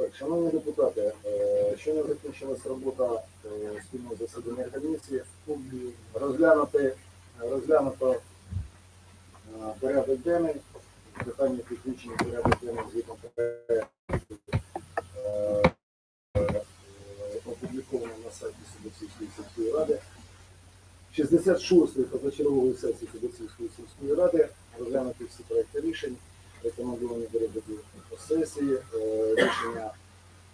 Так, шановні депутати, е, щойно закінчилась робота е, спільного засідання комісії. Розглянути, розглянуто е, порядок денний, питання підключення порядок денний згідно е, опубліковано на сайті Судоцівської сільської ради. 66-ї позачергової сесії Судоцівської сільської ради розглянути всі проекти рішень, рекомендовані до розгляду по сесії, е, рішення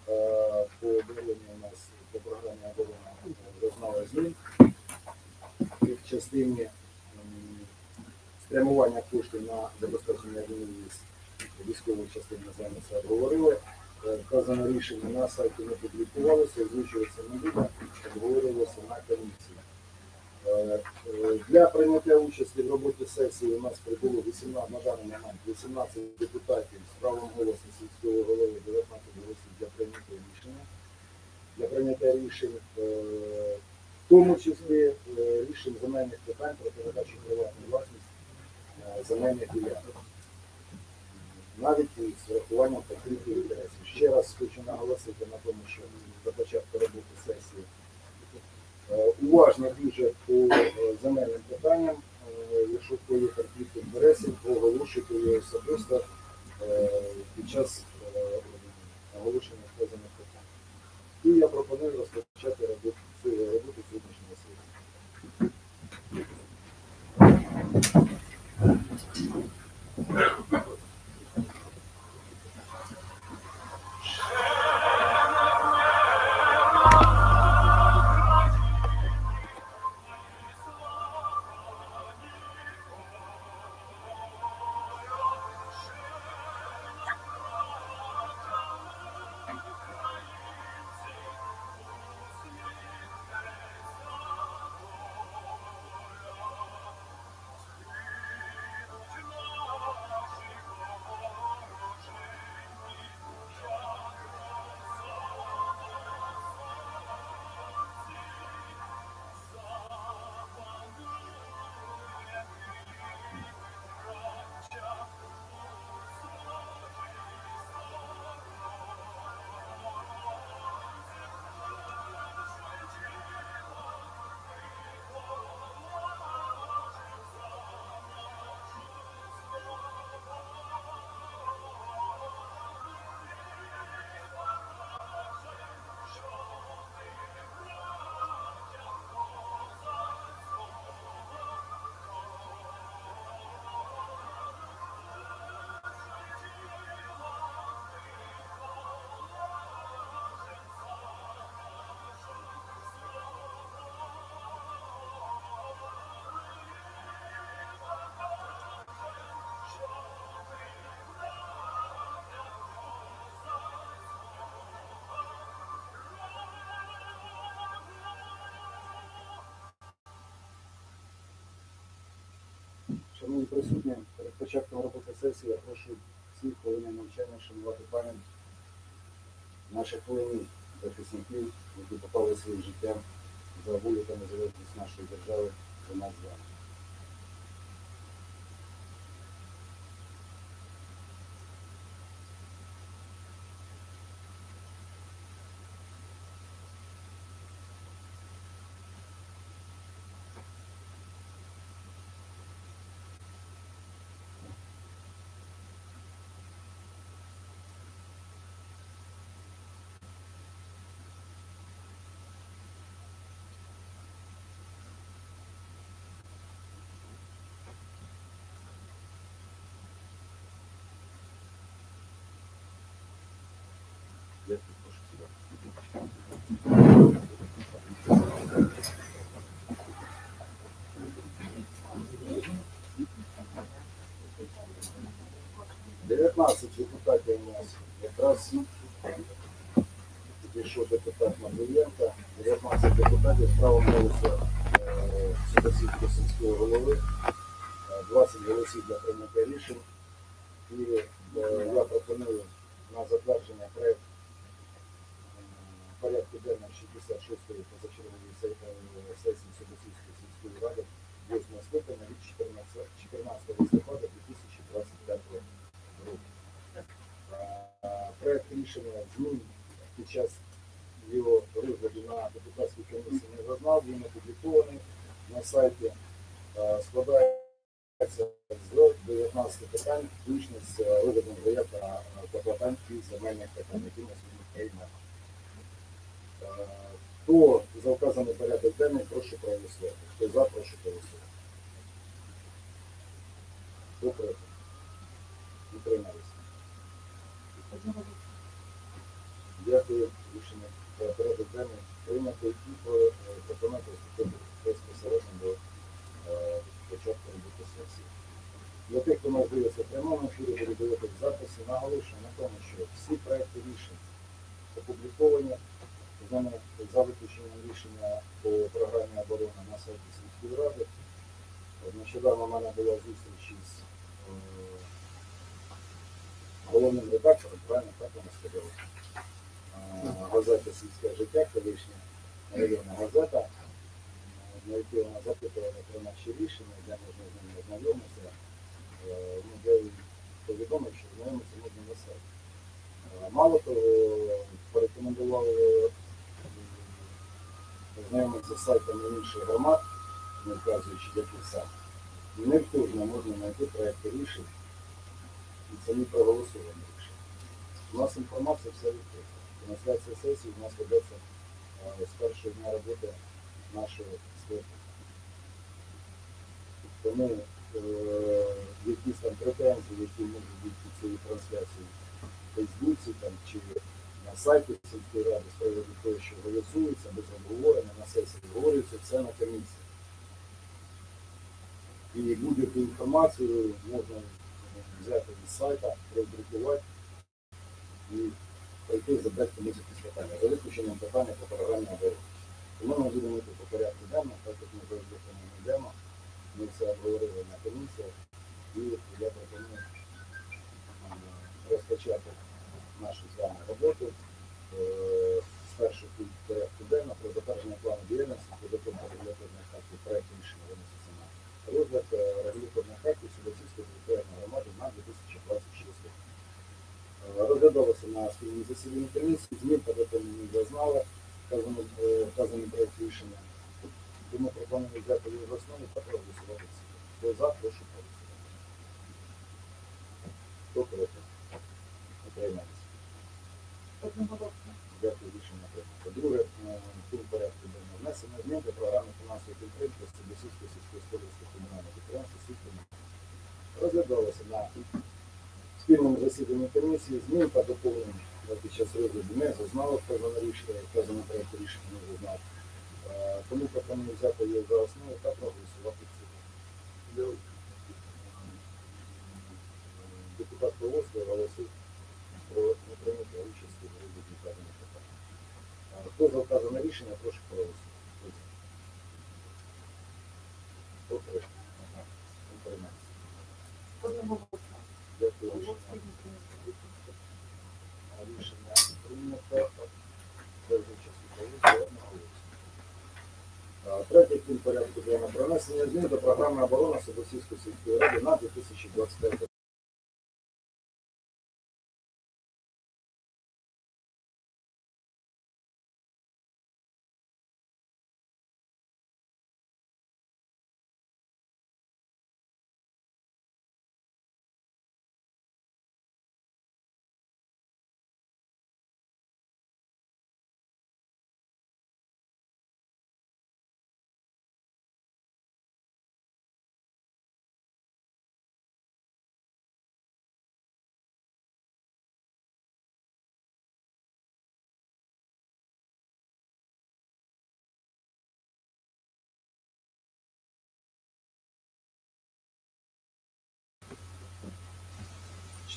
е, по обговоренню у нас по програмі оборони зазнали змін в частині спрямування коштів на забезпечення військ військової частини з це обговорили. Е, Вказане рішення на сайті не публікувалося, озвучуватися не буде, обговорювалося на комісії. Е, Для прийняття участі в роботі сесії у нас прибуло 18, на даний момент 18 депутатів з правом голосу сільського голови, 19 голосів для прийняття рішення. Для прийняття рішень, е, в тому числі е, рішень земельних питань про передачу приватної власність е, земельних ділянок. Навіть із врахуванням конфлікту інтересів. Ще раз хочу наголосити на тому, що до початку роботи сесії уважно дуже по е, земельним питанням. Е, Якщо хто конфлікт інтересів, оголошуйте його особисто е, під час е, оголошення вказаних питань. І я пропоную розпочати роботу, роботу Шановні присутні, перед початком роботи сесії я прошу всіх хвилини навчання шанувати пам'ять наших воїнів, захисників, які попали своїм життям за волю та незалежність нашої держави за нас з вами. 19 депутатів у нас якраз підійшов депутат Матвієнка, 19 депутатів з правом голосу е, сільського голови, е, 20 голосів для прийняття рішень. І е, я пропоную на затвердження проект е, порядку денного 66-ї позачергової се- сесії Судосівської сільської ради 8 скликання від 14, 14 листопада 2025 року. Е, Проект рішення змін під час його розгляду на депутатській комісії не зазнав, він опублікований на сайті. Е, Складається з 19 питань, включно з розглядом заяв та клопотань і земельних питань, які на сьогодні приймемо. Е, Хто за вказаний порядок денний, прошу проголосувати. Хто за, прошу проголосувати. Хто проти? Утрималися. Дякую. Рішення порядок денний прийнято і е, пропонує приступити безпосередньо до е, початку роботи сесії. Для тих, хто нас дивиться прямому ефірі, буде дивитися записи, наголошую на тому, що всі проекти рішень опубліковані за виключенням рішення по програмі оборони на сайті сільської ради. Нещодавно в мене була зустріч із е, головним редактором, правильно так вона сказала, е, газети Сільське життя, колишня районна газета, на якій вона запитувала про наші рішення, де можна з ними ознайомитися. Е, Ну, де повідомив, що знайомитися можна на сайті. Мало того, порекомендували е, ознайомитися сайтами інших громад, не вказуючи яких сам. І в них теж не можна знайти проекти рішень, і не проголосовані рішення. У нас інформація вся відкрита. Трансляція сесії у нас ведеться з першого дня роботи нашого склепу. Тому е, якісь там претензії, які можуть бути під цією трансляцією в Фейсбуці там, чи на сайті сільської ради з приводу того, що голосується, без обговорення на сесії говориться все на комісії. І будь-яку інформацію можна е, взяти з сайта, роздрукувати і пройти задати комусь якісь питання. За виключенням питання по програмі оборони. Тому ми будемо йти по порядку денного, так як ми завжди ньому йдемо. Ми це обговорили на комісіях і я пропоную е, розпочати нашу з вами роботу е, з порядку денного про затвердження плану діяльності, підготовка регуляторних актів проєкту рішення виноситься на розгляд е, регуляторних актів Судосільської територіальної громади на 2026 рік. Е, Розглядалося на спільному засіданні комісії, змін та доповнені зазнали вказаний, проєкт рішення. Тому пропоную взяти його основу та проголосувати. Хто за, прошу проголосувати. Хто проти? Утримається. Дякую, рішення прийнято. Друге, е, пункт порядку денного. Внесення змін до програми фінансової підтримки Сибірської сільськогосподарського комунального підприємства «Сільського». Розглядалося на спільному засіданні комісії змін та доповнень Я під час розгляду не зазнало вказане рішення, вказане проєкт рішення не зазнав. Е, Тому пропоную взяти його за основу та проголосувати в. Депутат Полоцький оголосив рішення, прошу проголосувати. Хто проти? Ага. Утримався. Дякую, рішення. Рішення прийнято. Це вже частково одноголосно. А, Третій пункт порядку денного про внесення змін до програми оборони Собосівської сільської ради на 2025 рік.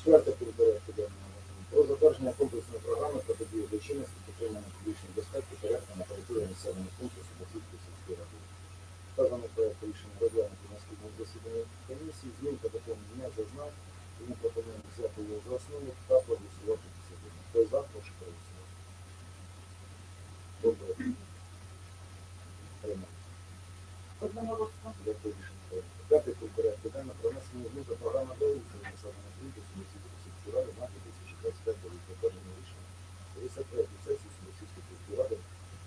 Четверте порядку денного. Про затвердження комплексної програми протидії злочинності, підтримання публічної безпеки, порядку на території населених пунктів Собосівської сільської ради. Вказаний проект рішення розглянути на спільному засіданні комісії, змін та доповнень не зазнав, тому пропонуємо взяти його за основу та проголосувати сьогодні. Хто за, прошу проголосувати. Добре. Дякую, рішення прийнято. П'ятий півберет питання про внесення змін до програми до України населення світу 77 ради на 2025 рік затверджено рішення 53 сесії Сумісівської сільської ради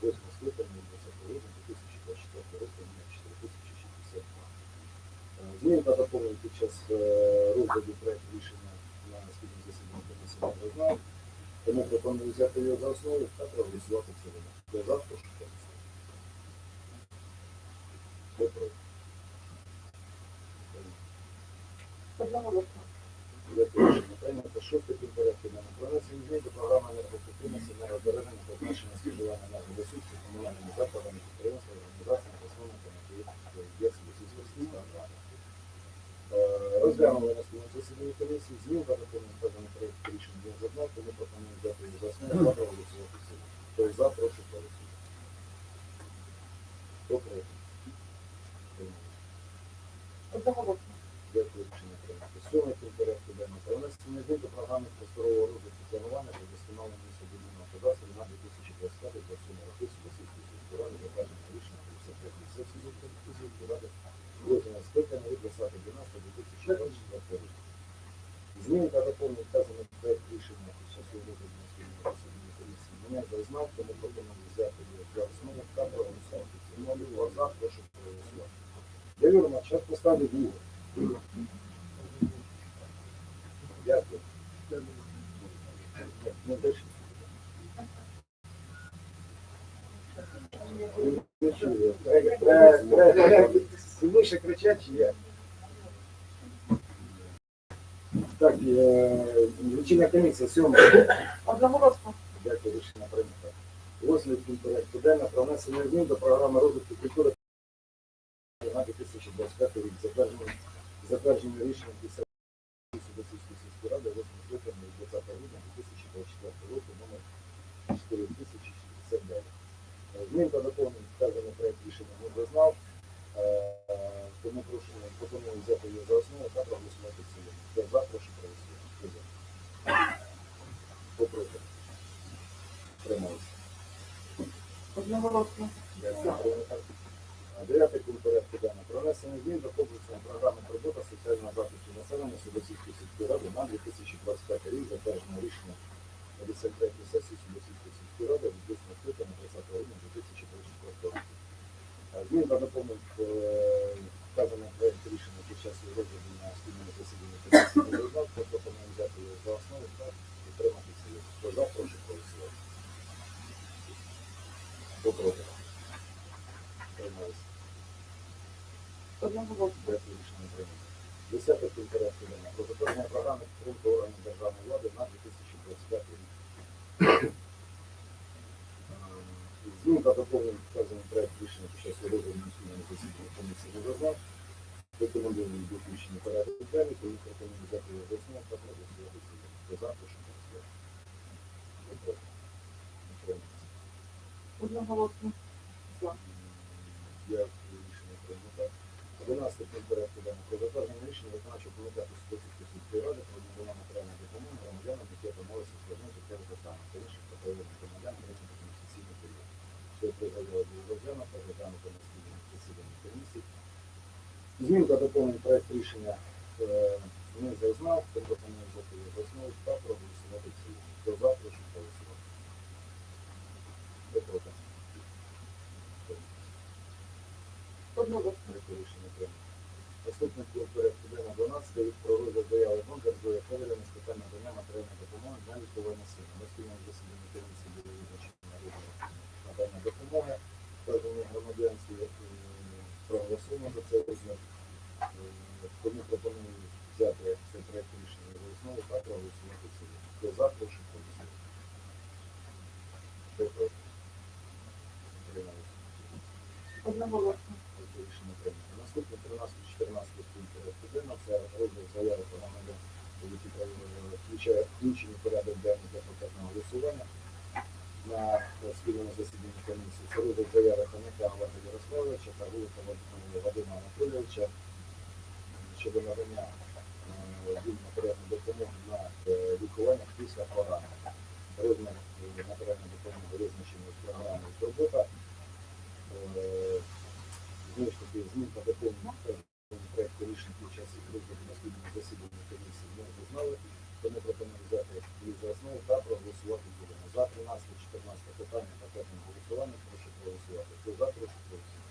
8 скликання 20 грудня 2024 року номер 4062. Зміни та доповнення під час розгляду проєкту рішення на спільному засіданні комісії не признав, тому пропоную взяти його за основу та проголосувати в цілому. Хто за, прошу проголосувати. Хто проти? Одноголосно. Дякую, рішення прийнято. Шостий пункт порядку денного. Про внесення змін до програми енергоефективності енергозбереження та зменшення споживання енергоресурсів комунальними закладами, підприємствами, організаціями та основними об'єктами сільськогосподарського стандарта. Розглянули на спільному засіданні комісії змін та доповнення вказаний проєкт рішення не зазнав, тому пропоную взяти його за проголосувати прошу голосувати. Хто проти? Одноголосно. Дякую, рішення прийнято. Сьомий пункт порядку денного. Про внесення змін до програми просторового розвитку планування та вдосконалення містобудівного кадастру на 2025 та сьомий роки Сільської сільської ради затвердження рішення 53 сесії сільської ради Лотного скликання від 20 12 2024 року. Змін та доповнення вказаних проект рішення під час його розгляду на спільному засіданні комісії. Мене зазнав, тому пропоную взяти його за основу та проголосувати. Ціною за, прошу проголосувати. Я Юрма, зараз поставлю друге. Дякую. Ну, дальше. Ну, що ви, треба- треба кричать, як? Так, е, лічильна комісія, сьома. Одноголосно. Дякую, рішення прийнято. Пункт порядку денного про внесення змін до програми розвитку культури на 2025 рік. Затвердження рішення 50 Сільської сільської ради 8 скликання 20 грудня 2024 року номер 4069. Е, Змін та доповнень вказаний проект рішення не зазнав. Тому прошу пропоную взяти його за основу та проголосувати в цілому. Хто за, прошу проголосувати. Хто за? Хто проти? Трималися. Одноголосно. Дев'ятий пункт порядку денного. Про внесення змін до комплексної програми робота соціального захисту населення Судосільської сільської ради на 2025 рік затверджено рішення 53 сесії Судосільської сільської ради від 8 скликання 20 грудня 2024 року. Змін та доповнень е, вказаний проект рішення під час розгляду на спільному засіданні комісії не пропоную взяти його за основу та підтримати цілу. Хто за, прошу проголосувати. Хто проти? Рішення прийнято. Десятий пункт порядку. Про затвердження програми підтримки органів державної влади на 2025 рік. Змін та доповнень вказаний проект рішення під час розгляду на спільному засіданні комісії зазнав. Рекомендуємо до включення порядку денний, тому пропоную взяти його за основу та проголосувати за? Утримався. Одноголосно. Дякую, рішення прийнято. 11 пункт порядку денного. Про затвердження рішення виконавчого комітету Сільської сільської ради про надання матеріальної допомоги громадянам, які отримали соціальну життєву питання та інших потребних громадян періоду. До розглянути, розглянути на спільному засіданні комісії. Змін та доповнень проект рішення е, не зазнав, тому пропоную взяти його основу та проголосувати в цілому. Хто за, прошу проголосувати. Хто проти? Дякую, рішення прийнято. Наступний пункт порядку денного 12 про розгляд заяви Бондар Зоя Федорівни з питань надання матеріальної допомоги для лікування сина. На спільному засіданні комісії було визначено на розгляд надання допомоги. Вказані громадянці е, проголосуємо за цей розгляд. Е, Тому пропоную взяти цей проект рішення за основу та проголосувати в цілому. Хто за, прошу проголосувати. Хто проти? Одноголосно. Рішення прийнято. Наступне 13-14 пункт порядку денного це розгляд заяви про громадян, які включає включені в порядок денний для покарного голосування на е, спільному засіданні комісії. Це розгляд заяви Хомяка Олега Ярославовича та Гулика Вадима Анатолійовича щодо надання е, їм матеріальної допомоги на е, лікування після програми. Розмір е, матеріальної допомоги визначений з програмою «Турбота». Е, знову ж таки, змін та доповнень проєкту рішень під час їх розгляду на спільному засіданні комісії не зазнали, тому пропоную взяти їх за основу та проголосувати будемо. За 13-14 питання пакетного голосування прошу проголосувати. Хто за, прошу проголосувати.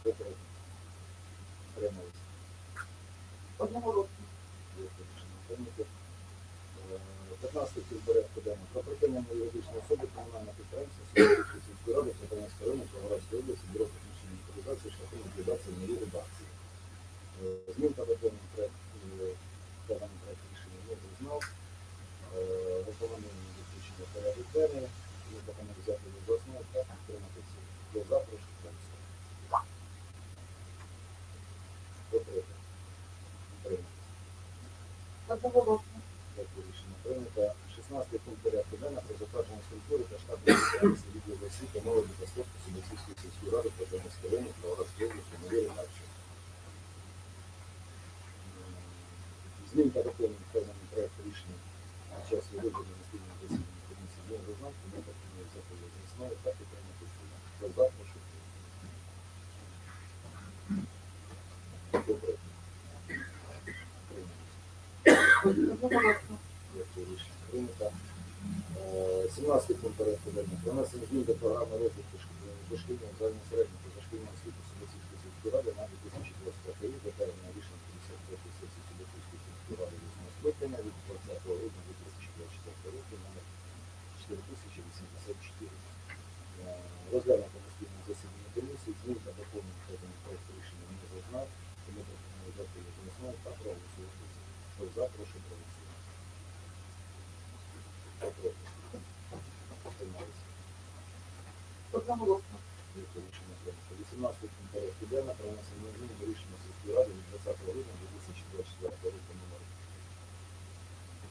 Хто проти? Трималися. Прийнято. Е, 15 ціль порядку денного. Про припинення юридичної особи комунального підприємства сільської ради Сатанської району Павлоградської області бюро технічної інвентаризації шляхом ліквідації нової редакції. Змін та доповнень проект е, даний проект рішення не зазнав. Е, Рекомендуємо виключення порядок денний. Ми пропонуємо взяти його за основу та підтримати ці. Хто за, прошу голосувати. Хто проти? Підтримати. Одноголосно. Дякую, рішення прийнято. 16 пункт порядку денного про затвердження структури та штатної діяльності відділу освіти, молоді та спорту Сумської сільської ради Петровської району Павлоградської області нові редакції. М, Змін та доповнень вказаний проект рішення під час вигляду на спільному засіданні комісії не зазнав, тому пропоную взяти його за основу та підтримати суду. Хто за, прошу підтримати. Хто проти? Прийняти. Одноголосно. Дякую, рішення прийнято. Е, 17 пункт порядку денного. Про внесення змін до програми розвитку шк- дошкільного та дошкільної освіти Сумської сільської ради на 2025 рік, затвердження рішення 53 сесії Сумської сільської ради 8 скликання від 20 грудня 2024 року номер 4084. Е, Розглянуто на спільному засіданні комісії, змін та проекту рішення не зазнав, тому пропоную дати його за основу та проголосувати. Хто за, прошу проголосувати. Хто проти? Утрималися. Одноголосно. Рішення прийнято. 18 пункт порядку денного про до рішення сільської ради від 20 грудня 2024 року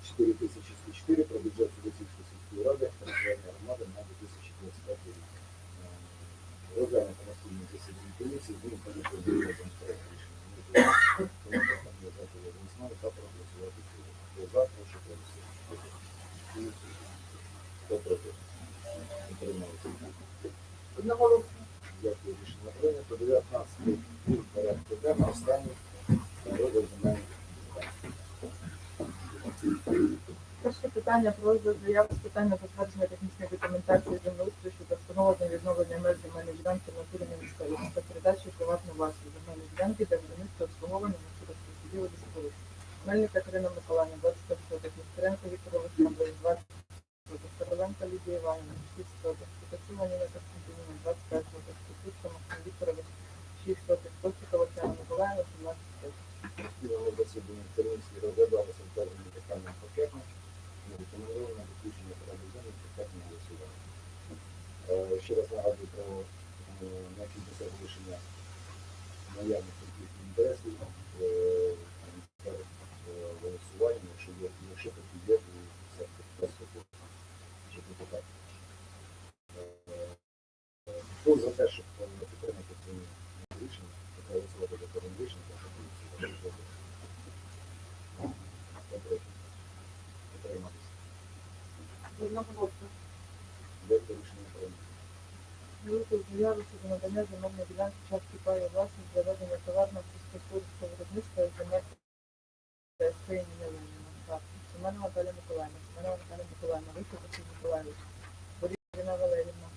4004 про бюджет Сумської сільської ради територіальної громади на 2025 рік. Розглянуто на спільному засіданні комісії? Утрималися. Одноголосно. Дякую, рішення прийнято. 19 пункт порядку денного. Останній розгляд земельних. Перше питання про розгляд з питання затвердження технічної документації землеустрою щодо встановлення відновлення меж земельної ділянки на місцевості та передачі у приватну земельної ділянки для будівництва обслуговування на судовських судів і споруд. Мельник Катерина Миколаївна, 25 соток, Нестеренко Віктор Олександрович, 20 соток, Староленко Лідія Іванівна, 6 соток, Пікачула Ніна Константинівна, 25 соток, Кукушка Максим Вікторович, 6 соток, Костікова Тетяна Миколаївна, 17 соток. Спільному засіданні комісії розглядалося вказані питання пакетно. Рекомендовано виключення порядку денного пакетного голосування. Е, Ще раз нагадую про е, необхідність вирішення наявних конфліктів інтересів е, якщо є, якщо такі є, то це просто е, Хто за те, щоб е, підтримати це рішення, проголосувати за це рішення, прошу голосувати. Хто проти? Утриматися. Одноголосно. Дякую, рішення прийнято. Велику заяву щодо надання земельної ділянки частки паю власність для ведення товарного сільськогосподарського виробництва і земель Україні Леніна. Так, Семенова Наталя Миколаївна, Семенова Наталя Миколаївна, Вихід Василь Миколаївич, Боріна Валерівна.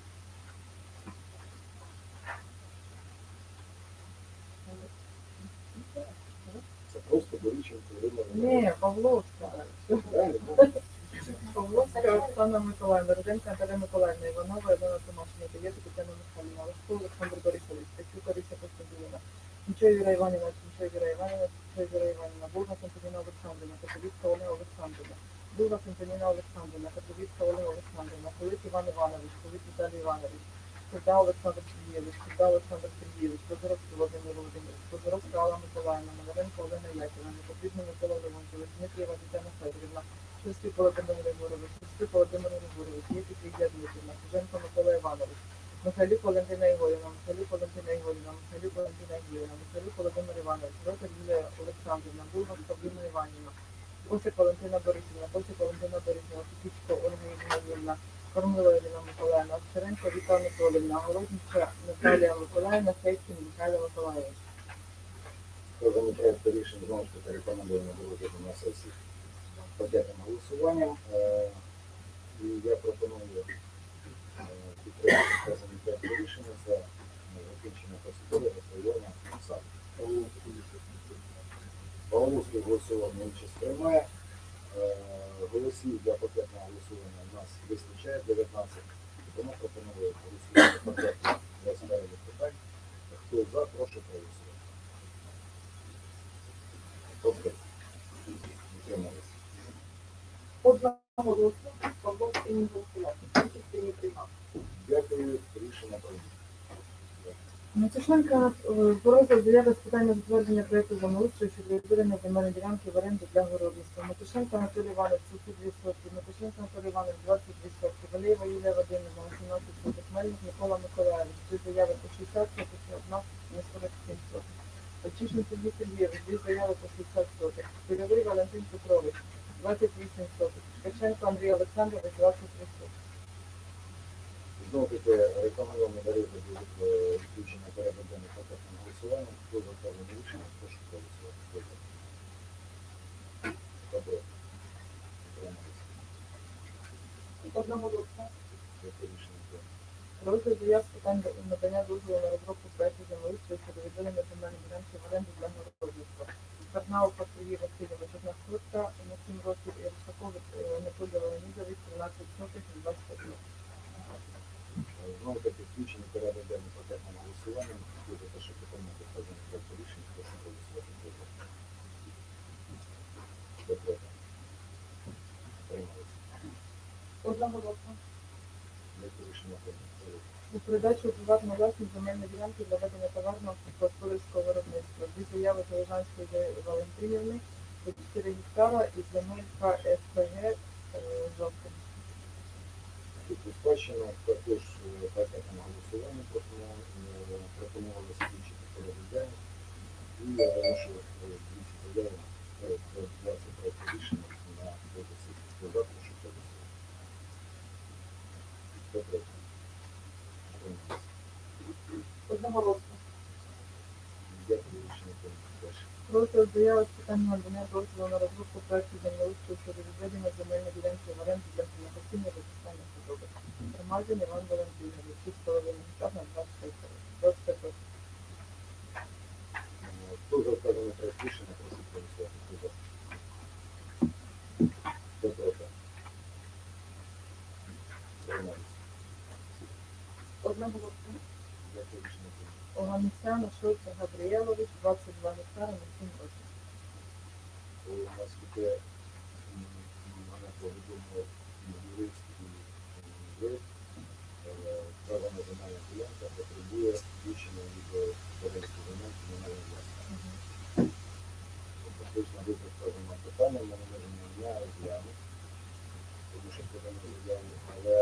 Це просто Боріченко, Ірина. Ні, Павловська. Оксана Миколаївна, Руденка Наталя Миколаївна, Іванова Ілона Томашина, Даєта Тетяна Михайлівна, Лешко Олександр Борисович, Стецюк Орися Костянтинівна, Нічого Віра Іванівна, Нічого Віра Іванівна, Нічого Віра Іванівна, Бурна Антоніна Олександрівна, Католицька Олена Олександрівна, Бурна Антоніна Олександрівна, Католицька Олена Олександрівна, Кулик Іван Іванович, Кулик Віталій Іванович, Куда Олександр Сергійович, Куда Олександр Сергійович, Прозоровський Володимир Володимирович, Прозоровська Алла Миколаївна, Мадаренко Олена Яківна, Непотрібна Микола Леонтьович, Дмитрієва Тетяна Федорівна, Шульський Володимир Григорович, Шульський Володимир Григорович, Єпік Лідія Дмитрівна, Куженко Микола Іванович, Михайлюк Валентина Ігорівна, Михайлюк Валентина Ігорівна, Михайлюк Валентина Ігорівна, Михайлюк Володимир Іванович, Ротар Юлія Олександрівна, Бургас Павліна Іванівна, Косик Валентина Борисівна, Косик Валентина Борисівна, Кукічко Ольга Ігорівна, Кормило Ірина Миколаївна, Овчаренко Віта Анатолівна, Городнича Наталія Миколаївна, Фейкін Михайло Миколаївич. Кожен проект рішень знову ж таки рекомендуємо вилучити на сесії пакетом голосуванням. Е, І я пропоную е, підтримати вказані проект рішення за закінчення процедури розслідування сам. По Галузький голосування участь приймає. Е, Голосів для пакетного голосування у нас вистачає 19. Тому пропоную голосувати пакетно без перелік питань. Хто за, прошу проголосувати. Хто проти? Утримались. Одноголосно, Павловський не приймав. Дякую, рішення прийнято. Матюшенка про розгляд заяви з питання затвердження проєкту землеустрою щодо відведення земельної ділянки в оренду для городництва. Матюшенко Анатолій Іванович, сухі 2 сотки, Матюшенко Анатолій Іванович, 22 сотки, Валеєва Юлія Вадимівна, 18 соток, Мельник Микола Миколаївич, дві заяви по 60 соток, і одна на 47 соток. Очішин Сергій Сергійович, дві заяви по 60 соток, Польовий Валентин Петрович, 28 соток, Ткаченко Андрій Олександрович, 23 сотки. Знову таки рекомендовано до розгляду е, включення порядок денний пакетного голосування. Хто за вказане рішення, прошу проголосувати. За? Хто проти? Утримались. Рішення прийнято. Розгляд заяв з питань надання дозволу на розробку проекту землеустрою щодо відведення земельної ділянки в оренду для городництва. Карнау Патрії Васильович, одна сотка на 7 років, і Русакович Анатолій Леонідович, 13 сотих на 25 років. Знову таки включення порядок денний пакетного голосування. За те, щоб підтримати вказане проект рішення, прошу проголосувати. Хто проти? Утримались. Одноголосно. Дякую, рішення прийнято. У передачу у приватну власність земельної ділянки для ведення товарного сільськогосподарського виробництва. Дві заяви Залежанської Валентинівни, 4 гектара і земелька СПГ е, жовтим. Тут спадщина також е, пакетне голосування пропонували е, пропонували включити порядок денний. І я виношу е, дві заяви перед 20 проєкту рішення на розгляд сесії. Хто за, прошу проголосувати. Хто проти? Утримались. Одноголосно. Дякую, рішення прийнято. Далі. Розгляд заяви з питання надання дозволу на розробку проекту землеустрою щодо відведення земельної ділянки в оренду для комунікаційного використання худоби. Громадян Іван Валентинович, 6,5 гектар на 25 років. 25 років. Хто за вказане проєкт рішення, прошу проголосувати. Хто за? Хто проти? Утримались. Одноголосно. Дякую, рішення прийнято. Оганесян Шойця Габріелович, 22 гектари на 7 років. У нас таке м, мене повідомив юрист і ви. Вказана земельна ділянка потребує включення від порядку земель комунальної власності. Фактично ви вказане питання, ми не можемо не розглянути, тому що подано заяву, але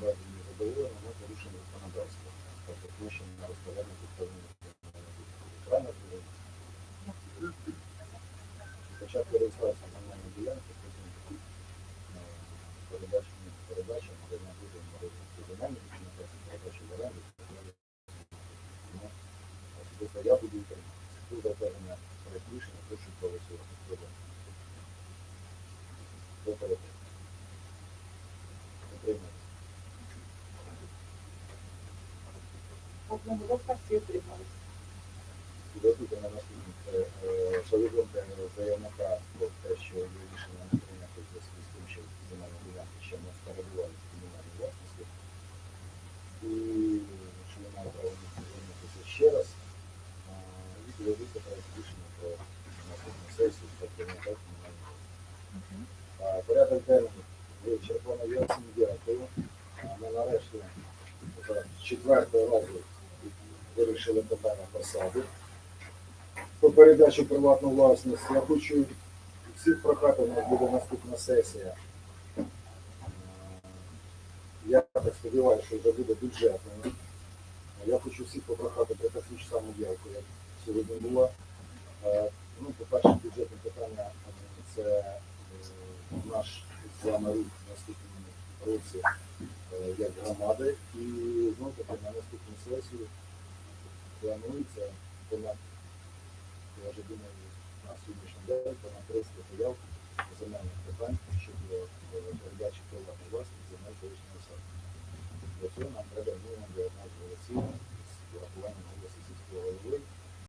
в разі не задоволення ми порушимо законодавство. Тобто включення на розпорядник відповідно. Правильно зрозуміло? Реєстрація земельної ділянки, потім е, передача, ну, передача, надання дозволу на розвитку земельних ділянок, потім передача в оренду. Тому особисто я буду. Тут запевнення проект рішення, прошу проголосувати. Хто за? Хто проти? Утримується. Одноголосно всі отрималися. Підготуйте на наступне е, повідомте заявника про те, що рішення не прийнято в зв'язку з тим, що земельні ділянки ще не перебувають в комунальній власності. І що ви має право звернутися ще раз. І підготуйте проект рішення про наступну сесію про прийняття комунальної власності. Порядок денний вичерпано. Я всім дякую. Ми нарешті четвертого разу вирішили питання посади по передачі приватну власність. Я хочу всіх прохати, у нас буде наступна сесія. Я так сподіваюся, що вже буде бюджетною. Я хочу всіх попрохати про таку ж саму ділку, як сьогодні була. Е, Ну, по-перше, бюджетне питання е, це е, наш з вами рух в наступному році як громади. І знову таки на наступну сесію планується понад я вже думаю, на сьогоднішній день понад 300 заяв земельних питань щоб е, передачі приватної власність земель колишнього саду. Для цього нам треба мінімум 19 голосів з урахуванням голосу сільського голови